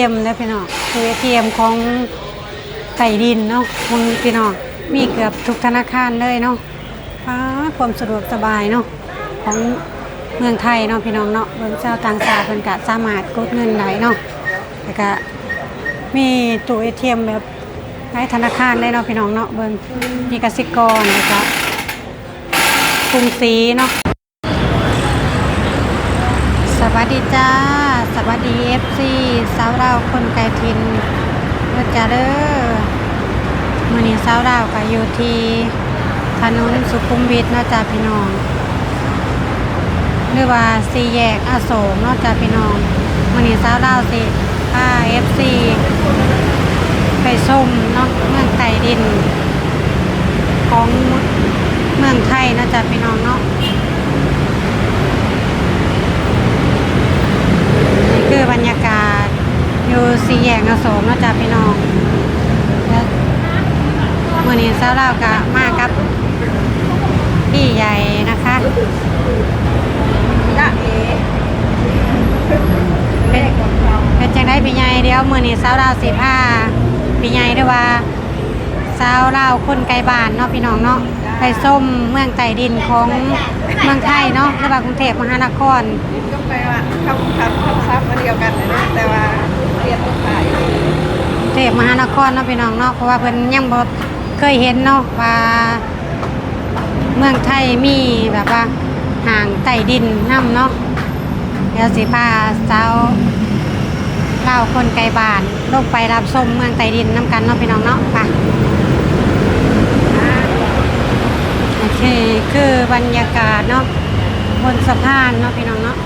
เอ็มนะพี่น้องคือ ATM ของไต่ดินเนาะคุณพี่น้องมีเกือบทุกธนาคารเลยเนาะฟ้าความสะดวกสบายเนาะของเมืองไทยเนาะพี่น้องเนาะเมืองเจ้าต่างชาติเพิ่นก็สามารถกดเงินได้เนาะแล้วก็มีตู้ ATM แบบหลายธนาคารเลยเนาะพี่น้องเนาะเบิ่งมีกสิกรแล้วก็กรุงศรีเนาะ สวัสดีจ้า สวัสดีเอฟซีสาวเราคนไกลทินเด้อจ้าเด้อมือนี้สาวเราก็อยู่ที่ถนนสุขุมวิทเนาะจ้าพี่น้อง หรือว่าสี่แยกอโศกเนาะจ้าพี่น้องมือนี้สาวเราสิพาเอฟซีไปชมเนาะเมืองไต่ดิน ของเมืองไทยเนาะจ้าพี่น้องเนาะ นี่คือ บรรยากาศ อยู่สี่แยกอโศกนะจ้ะพี่น้องแล้วมื่อนี้เช้าเรากะมากับพี่ใหญ่นะคะจ้าเอเป็นเป็นจังได้พี่ใหญ่เดี๋ยวมื่อนี้เช้าเราสิผ้าพี่ใหญ่ด้วยว่าเช้าเราคนไกลบ้านเนาะพี่น้องเนาะ ไปส้มเมืองไต่ดินของเมืองไทยเนาะหรือว่ากรุงเทพมหานครก็ไปว่าคำคำคำซับมาเดียวกันนะ แต่ว่าเรียนต้องขากรุงเทพมหานครเนาะพี่น้องเนาะเพราะว่าเพิ่นยังบ่เคยเห็นเนาะว่า เมืองไทยมีแบบว่าห่างใต้ดินน้ำเนาะเดี๋ยวสิพาสาวเล่าคนไกลบ้านลงไปรับชมเมืองใต้ดินน้ำกันเนาะพี่น้องเนาะไปโอ เคคือบรรยากาศเนาะบนสะพานเนาะพี่น้องเนาะ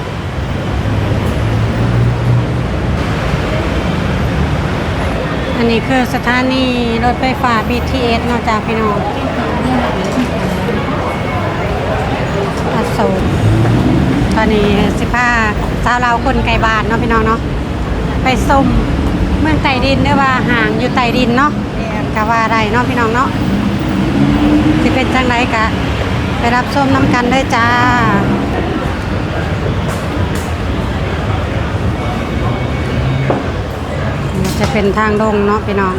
อันนี้คือสถานีรถไฟฟ้า BTS เนอกจาพี่น้องอโศกตอนนี้สิพาสาวเราวคนไกลบ้านเนาะพี่น้องเนาะไปส้มเมืองใต้ดินหรือว่าห่างอยู่ใต้ดินเนาะกะว่าอะไรเนาะพี่น้องเนาะ สิเป็นจังไรกะ ไปรับชมน้ำกันเลยจ้าจะเป็นทางลงเนาะพี่น้อง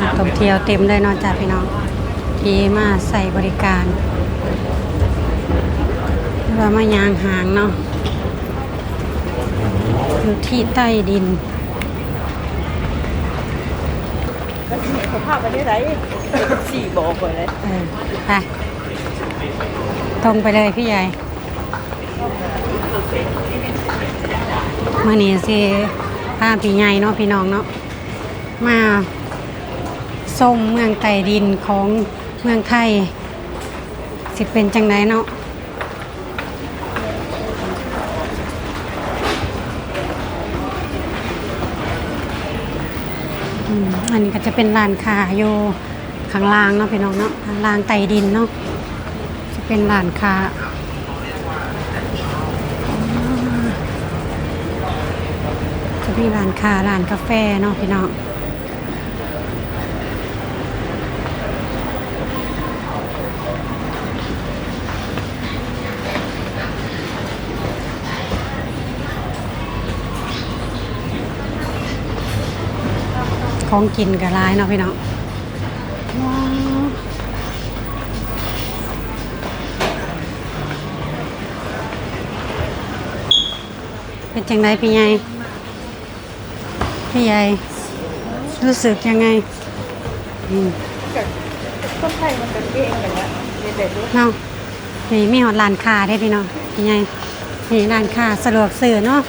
นักท่องเที่ยวเต็มเลยเนาะจ้าพี่น้อง ที่มาใส่บริการ ว่ามายางหางเนาะอยู่ที่ใต้ดินก็ที่เขาพาไปได้ไรสี่บอกไปเลยเออไปตรงไปเลยพี่ใหญ่มานี่สิพาพี่ใหญ่เนาะพี่น้องเนาะมาส้มเมืองไต่ดินของเมืองไทย สิเป็นจังไดเนาะ อันนี้ก็จะเป็นลานคาอยู่ข้างล่างเนาะพี่น้องเนาะข้างล่างไต่ดินเนาะจะเป็นลานค้าจะมีร้านค้าร้านกาแฟเนาะพี่น้อง ของกินกับร้ายเนาะพี่น้องว้าวเป็นจังไดพี่ใหญ่พี่ใหญ่รู้สึกยังไงอืมคนไทยมันเป็นเก่งกันนะเรียนเด็กรู้เนาะนี่มีหอดร้านค้าได้พี่น้องพี่ใหญ่นี่ร้านค้าสะดวกซื้อเนาะ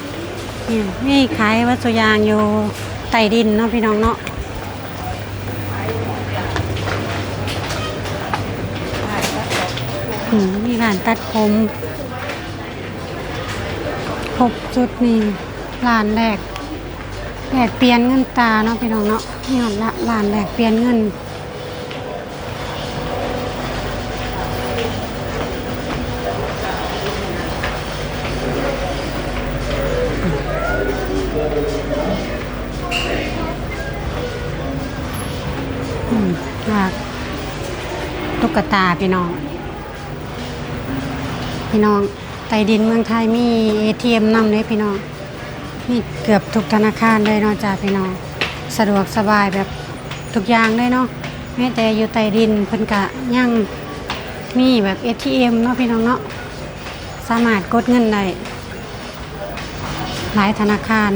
นี่มีขายวัตถุยางอยู่ใต้ดินเนาะพี่น้องเนาะ มีร้านตัดผมครบจุดนี่ร้านแรกแลกเปลี่ยนเงินตาเนาะพี่น้องเนาะนี่หอดละร้านแลกเปลี่ยนเงินอืมว่าตุ๊กตาพี่น้อง พี่น้องไต้ดินเมืองไทยมี ATM นำเลยพี่น้องมีเกือบทุกธนาคารเลยเนาะจ้าพี่น้อง สะดวกสบายแบบทุกอย่างเลยเนาะแม้แต่อยู่ใต้ดินเพิ่นกะยังมีแบบ ATM เนาะพี่น้องเนาะสามารถกดเงินได้หลายธนาคาร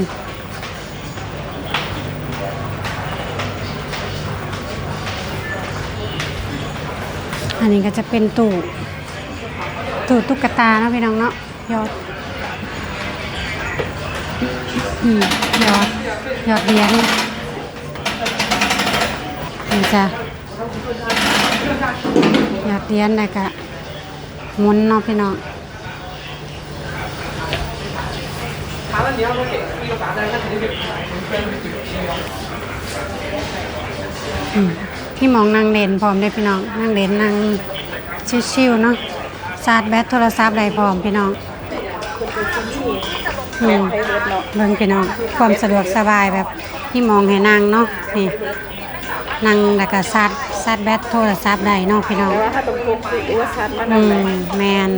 อันนี้ก็จะเป็นตู้ ตู้ตุ๊กตาเนาะพี่น้องเนาะยอดอืมยอดยอดเหรียญนี่จ้ะยอดเหรียญแล้วก็หมุนเนาะพี่น้องอืมพี่มองนางเด่นพร้อมได้พี่น้องนางเด่นนางชิวๆเนาะ ชาร์จแบตโทรศัพท์ได้พร้อมพี่น้องอืมเบิ่งพี่น้อง ความสะดวกสบายแบบที่มองให้นั่งเนาะนี่นั่งแล้วก็ซัดซัดแบตโทรศัพท์ได้เนาะพี่น้องแต่ว่าถ้าต้องพกคือว่าดมันอืนำได้มแมน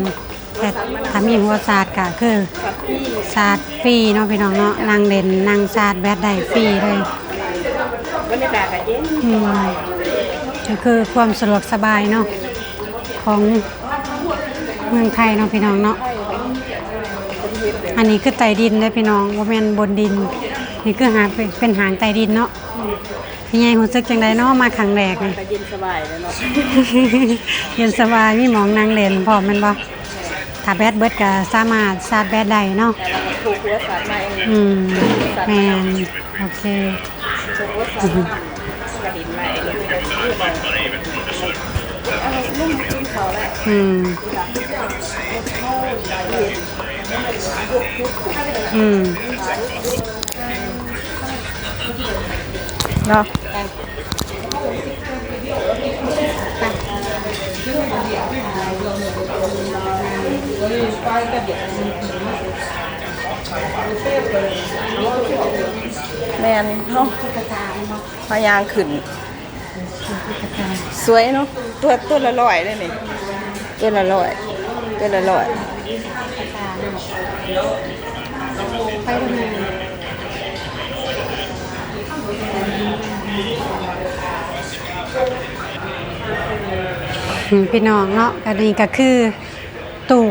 แต่ถ้ามีหัวซาดก็คือชัดที่ซาดฟรีเนาะพี่น้องเนาะนั่งเล่นนั่งซาดแบตได้ฟรีเลย บรรยากาศก็เย็นอืมก็คือความสะดวกสบายเนาะของ เมืองไทยเนาะพี่น้องเนาะ อันนี้คือไต่ดินเลยพี่น้องว่าแม่นบนดิน นี่คือหางเป็นเป็นหางไต่ดินเนาะพี่ใหญ่หูซึกจังไดเนาะมาครั้งแรกนี่ก็เย็นสบายเลยเนาะ เย็นสบายมีหมองนางเล่นพร้อมแมันบ่ถ้าแบตเบิดก็สามารถชาร์จแบตได้เนาะแต่เราก็พกหัวชัดมาเองอืมแมนโอเค อืม อืมเนาะแมนเนาะพยางขึ้น สวยเนาะตัวตัวละร้อยเลยนี่ ตัวละร้อยตัวละร้อยไปดูแม่อืมพี่น้องเนาะอันนี้ก็คือตู่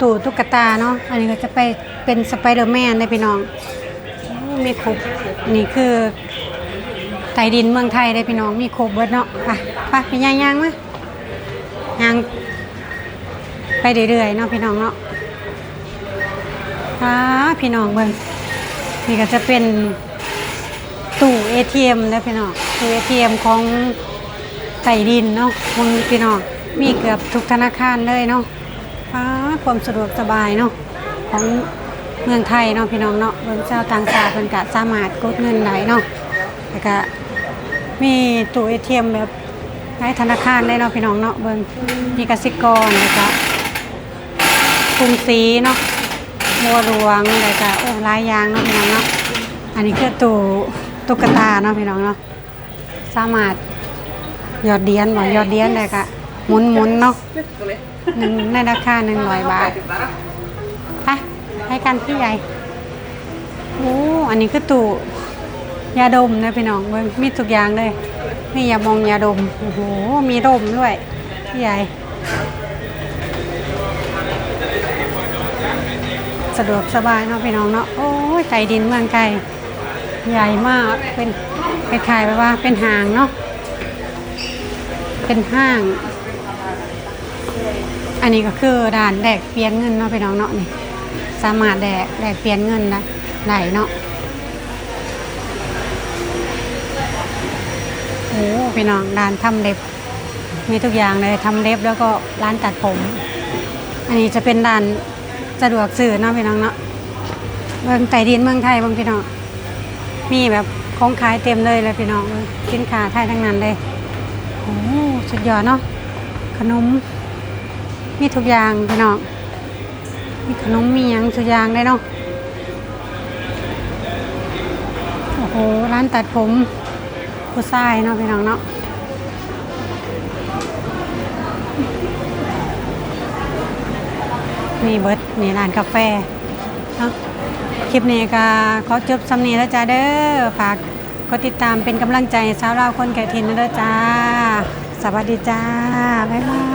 ตู่ตุ๊กตาเนาะ อันนี้ก็จะไปเป็นสไปเดอร์แมนเลยพี่น้องมีครบนี่คือไต่ดินเมืองไทยเลยพี่น้องมีครบเบิดเนาะ ไปไปไปย่างย่างมาย่าง ไปเรื่อยๆเนาะพี่น้องเนาะอ่าพี่น้องเบิ่งนี่ก็จะเป็นตู้ ATM แล้วพี่น้องตู้ ATM ของไต่ดินเนาะคุณพี่น้องมีเกือบทุกธนาคารเลยเนาะอ่าความสะดวกสบายเนาะของเมืองไทยเนาะพี่น้องเนาะเมืองเจ้าต่างชาติเพิ่นก็สามารถกดเงินได้เนาะแล้วก็มีตู้ ATM แบบหลายธนาคารเลยเนาะพี่น้องเนาะเบิ่งมีกสิกรแล้วก็ กรุงศรีเนาะบัวหลวงแล้วก็โอ้หลายอย่างเนาะพี่น้องเนาะอันนี้คือตู้ตุ๊กตาเนาะพี่น้องเนาะสามารถหยอดเหรียญบ่หยอดเหรียญได้ก็หมุนๆเนาะหนึ่งในราคาหนึ่งร้อยบาทไปให้กันพี่ใหญ่โอ้อันนี้คือตู้ยาดมนะพี่น้องเบิ่งมีทุกอย่างเลยมียามองยาดมโอ้โหมีร่มด้วยพี่ใหญ่ สะดวกสบายเนาะพี่น้องเนาะโอ้ยไก่ดินเมืองไก่ใหญ่มากเป็นคล้ายๆแบบว่าเป็นห้างเนาะเป็นห้าง อันนี้ก็คือด่านแลกเปลี่ยนเงินเนาะพี่น้องเนาะนี่สามารถแลกแลกเปลี่ยนเงินได้ได้เนาะโอ้พี่น้องร้านทำเล็บ มีทุกอย่างเลยทำเล็บแล้วก็ร้านตัดผม อันนี้จะเป็นร้าน สะดวกซื้อเนาะพี่น้องเนาะเมืองไต่ดินเมืองไทยบางพี่น้องมีแบบของขายเต็มเลยเลยพี่น้องสินค้าไทยทั้งนั้นเลยโอ้สุดยอดเนาะขนม มีทุกอย่างพี่น้องมีขนมมียังทุกอย่างได้เนาะโอ้โหร้านตัดผมผู้ชายเนาะพี่น้องเนาะ นี่เบิร์ดนี่ร้านกาแฟเนาะคลิปนี้ก็ขอจบสำนีแล้วจ้าเด้อฝากกดติดตามเป็นกำลังใจสาวเราวคนไก่ทินนะเด้อจ้า สวัสดีจ้า บ๊ายบาย